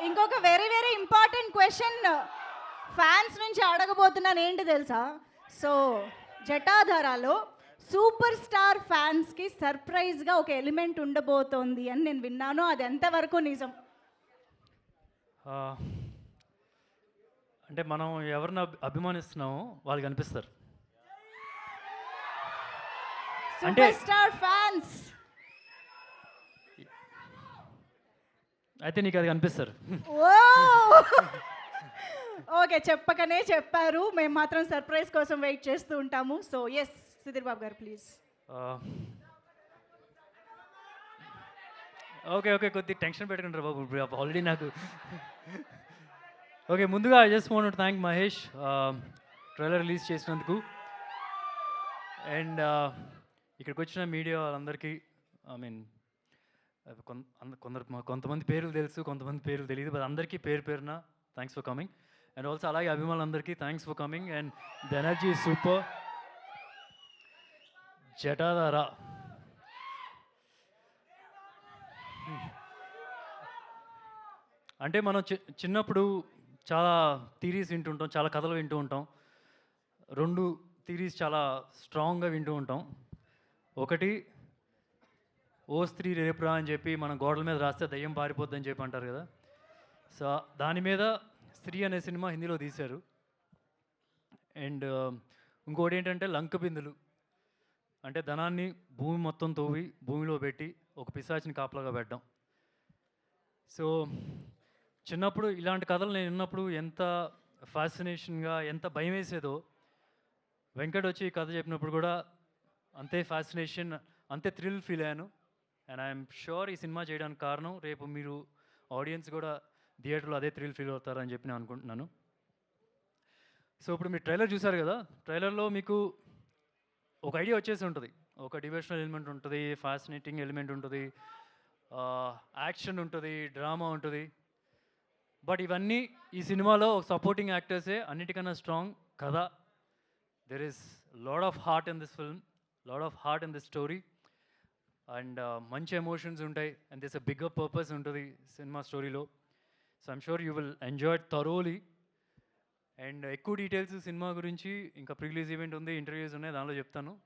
ఇంకొక very very important question fans నుంచి అడగబోతున్నాను. ఏంటి తెలుసా? సో జటాధారాలో సూపర్ స్టార్ ఫ్యాన్స్కి సర్ప్రైజ్గా ఒక ఎలిమెంట్ ఉండబోతోంది అని నేను విన్నాను. అది ఎంతవరకు నిజం? అంటే మనం ఎవరిని అభి- అభిమానిస్తున్నామో వాళ్ళు కనిపిస్తారు. సూపర్ స్టార్ ఫ్యాన్స్ అయితే నీకు అది కనిపిస్తారు. ఓకే చెప్పకనే చెప్పారు. మేము మాత్రం సర్ప్రైజ్ కోసం వెయిట్ చేస్తూ ఉంటాము. సో ఎస్ సుధీర్ బాబు గారు ప్లీజ్ ఓకే ఓకే కొద్ది టెన్షన్ పెట్టుకుంటారు బాబు. ఇప్పుడు ఆల్రెడీ నాకు. ఓకే ముందుగా I just want thank Mahesh trailer release చేసినందుకు. అండ్ ఇక్కడికి వచ్చిన మీడియా వాళ్ళందరికీ ఐ మీన్ కొందరు కొంతమంది పేర్లు తెలుసు కొంతమంది పేర్లు తెలియదు బట్ అందరికీ పేరు పేరున thanks for coming and also అలాగే అభిమానులందరికీ thanks for coming and the energy super Jatadhara. అంటే మనం చి చిన్నప్పుడు చాలా థీరీస్ వింటూ ఉంటాం చాలా కథలు వింటూ ఉంటాం. రెండు థీరీస్ చాలా స్ట్రాంగ్గా వింటూ ఉంటాం. ఒకటి ఓ స్త్రీ రేపురా అని చెప్పి మనం గోడల మీద రాస్తే దయ్యం పారిపోద్దని చెప్పి అంటారు కదా. సో దాని మీద స్త్రీ అనే సినిమా హిందీలో తీశారు. అండ్ um, ఇంకోటి ఏంటంటే లంక బిందులు. అంటే ధనాన్ని భూమి మొత్తం తోవి భూమిలో పెట్టి ఒక పిశాచిని కాపలాగా పెట్టడం. సో చిన్నప్పుడు ఇలాంటి కథలు నేను విన్నప్పుడు ఎంత ఫ్యాసినేషన్గా ఎంత భయం వేసేదో వెంకట్ వచ్చి ఈ కథ చెప్పినప్పుడు కూడా అంతే ఫ్యాసినేషన్ అంతే థ్రిల్ ఫీల్ అయ్యాను. అండ్ ఐఎమ్ షూర్ ఈ సినిమా చేయడానికి కారణం రేపు మీరు ఆడియన్స్ కూడా థియేటర్లో అదే థ్రిల్ ఫీల్ అవుతారని చెప్పి నేను అనుకుంటున్నాను. సో ఇప్పుడు మీరు ట్రైలర్ చూసారు కదా ట్రైలర్లో మీకు ఒక ఐడియా వచ్చేసి ఉంటుంది. ఒక డివోషనల్ ఎలిమెంట్ ఉంటుంది ఫ్యాసినేటింగ్ ఎలిమెంట్ ఉంటుంది యాక్షన్ ఉంటుంది డ్రామా ఉంటుంది. బట్ ఇవన్నీ ఈ సినిమాలో ఒక సపోర్టింగ్ యాక్టర్సే అన్నిటికన్నా స్ట్రాంగ్ కథ. There is lot of heart in this film lot of heart in this story and మంచి ఎమోషన్స్ ఉంటాయి. And this a bigger purpose ఉంటుంది సినిమా స్టోరీలో. So I'm sure you will enjoy thoroughly and ఎక్కువ details cinema గురించి ఇంకా pre-release event ఉంది interviews ఉన్నాయి దానిలో చెప్తాను.